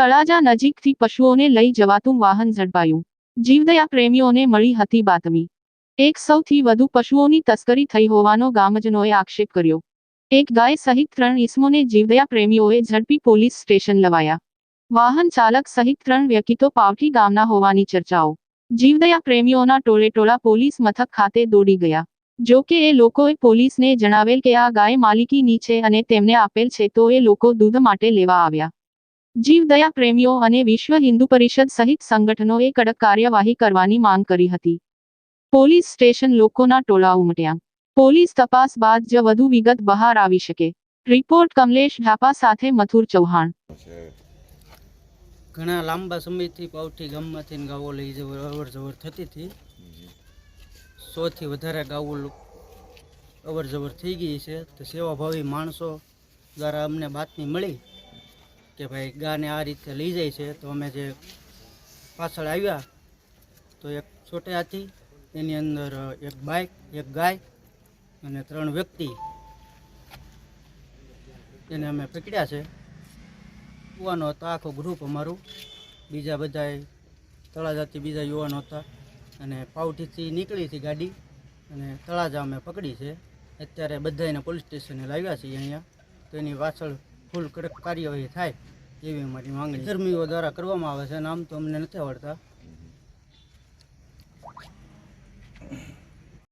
તળાજા નજીકથી પશુઓને લઈ જવાતું વાહન ઝડપાયું. જીવદયા પ્રેમીઓને મળી હતી બાતમી. એક સૌથી વધુ પશુઓની તસ્કરી થઈ હોવાનો ગામજનોએ આક્ષેપ કર્યો. એક ગાય સહિત ત્રણ ઈસમોને જીવદયા પ્રેમીઓએ ઝડપી પોલીસ સ્ટેશન લવાયા. વાહન ચાલક સહિત ત્રણ વ્યક્તિઓ પાવઠી ગામના હોવાની ચર્ચાઓ. જીવદયા પ્રેમીઓના ટોળેટોળા પોલીસ મથક ખાતે દોડી ગયા. જો કે એ લોકોએ પોલીસને જણાવેલ કે આ ગાય માલિકીની છે અને તેમને આપેલ છે તો એ લોકો દૂધ માટે લેવા આવ્યા. જીવદયા પ્રેમીઓ અને વિશ્વ હિન્દુ પરિષદ સહિત સંગઠનોએ કડક કાર્યવાહી કરવાની માંગ કરી હતી. પોલીસ સ્ટેશન લોકોના ટોળા ઉમટ્યા. પોલીસ તપાસ બાદ જ વધુ વિગત બહાર આવી શકે. રિપોર્ટ કમલેશ ઢાપા સાથે મથુર ચૌહાણ. ઘણા લાંબા સમયથી પાવઠી ગામમાંથી ગાવો લઈ જવર અવર જવર થતી હતી. સોથી વધારે ગાવો અવર જવર થઈ ગઈ છે. તો સેવાભાવી માણસો દ્વારા અમને બાતમી મળી. કે ભાઈ ગાને આ રીતે લઈ જાય છે, તો અમે જે પાછળ આવ્યા, તો એક છોટે હાથી, એની અંદર એક બાઇક એક ગાય અને ત્રણ વ્યક્તિ એને અમે પકડ્યા છે. યુવાનો હતા, આખો ગ્રુપ અમારું. બીજા બધાએ તળાજાથી બીજા યુવાનો હતા અને પાવઠીથી નીકળી હતી ગાડી અને તળાજા અમે પકડી છે. અત્યારે બધાને પોલીસ સ્ટેશને લાવ્યા છીએ અહીંયા. તો એની પાછળ ફૂલ કડક કાર્યવાહી થાય, એવી અમારી માંગણી ધર્મીઓ દ્વારા કરવામાં આવે છે નામ તો અમને નથી આવડતા.